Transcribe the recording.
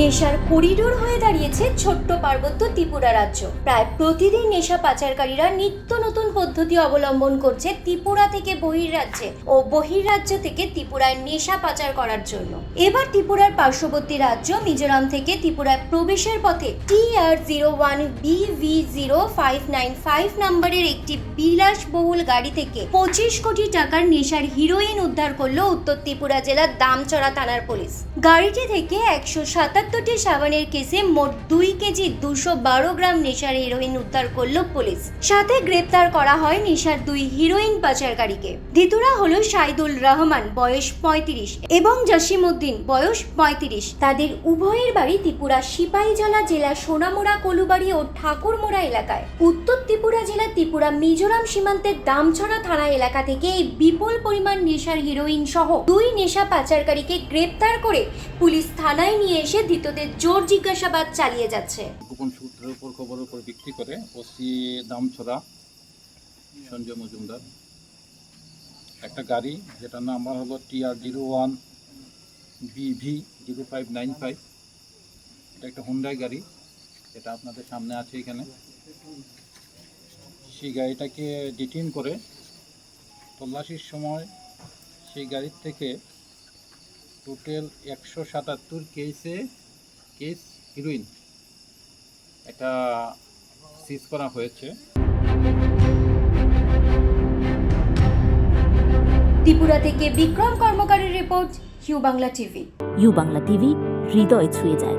নেশার করিডোর হয়ে দাঁড়িয়েছে ছোট্ট পার্বত্য ত্রিপুরা রাজ্য। প্রায় প্রতিদিন নেশা পাচারকারীরা নিত্য নতুন পদ্ধতি অবলম্বন করছে ত্রিপুরা থেকে বহির্রাজ্যে ও বহির্রাজ্য থেকে ত্রিপুরায় নেশা পাচার করার জন্য। এবার ত্রিপুরার পার্শ্ববর্তী রাজ্য মিজোরাম থেকে ত্রিপুরায় প্রবেশের পথে T R zero one BV zero five nine five নম্বরের একটি বিলাসবহুল গাড়ি থেকে পঁচিশ কোটি টাকার নেশার হিরোইন উদ্ধার করল উত্তর ত্রিপুরা জেলার দামচড়া থানার পুলিশ। গাড়িটি থেকে একশো সাতাশ সাতাত্তরটি সাবানের কেসে মোট দুই কেজি দুশো বারো গ্রাম নেশার হিরোইন উদ্ধার করল পুলিশ। সাথে গ্রেপ্তার করা হয় নেশার দুই হিরোইন পাচারকারীকে। ধৃতরা হলো সাইদুল রহমান, বয়স পঁয়ত্রিশ, এবং জসিমউদ্দিন, বয়স পঁয়ত্রিশ। তাদের উভয়ের বাড়ি ত্রিপুরা সিপাহীজলা জেলা সোনামুড়া, কলুবাড়ি ও ঠাকুরমোড়া এলাকায়। উত্তর ত্রিপুরা জেলা ত্রিপুরা মিজোরাম সীমান্তের দামছড়া থানা এলাকা থেকে এই বিপুল পরিমাণ নেশার হিরোইন সহ দুই নেশা পাচারকারীকে গ্রেপ্তার করে পুলিশ থানায় নিয়ে এসে ধৃতদের জোর জিজ্ঞাসাবাদ চালিয়ে যাচ্ছে। গোপন সূত্রের উপর উপর ভিত্তি করে ওসি দামছড়া, সঞ্জয় মজুমদার, একটা গাড়ি, যেটার নাম্বার হলো TR zero one BV zero five nine five. এটা একটা হুন্ডাই গাড়ি, এটা আপনাদের সামনে আছে এখানে। সেই গাড়িটাকে ডিটেইন করে তল্লাশির সময় সেই গাড়ির থেকে টোটাল একশো সাতাত্তর কেসে কেস হিরোইন এটা সিজ করা হয়েছে। ত্রিপুরা থেকে বিক্রম কর্মকারের রিপোর্ট হিউ Bangla TV you Bangla TV হৃদয় ছুঁয়ে যায়।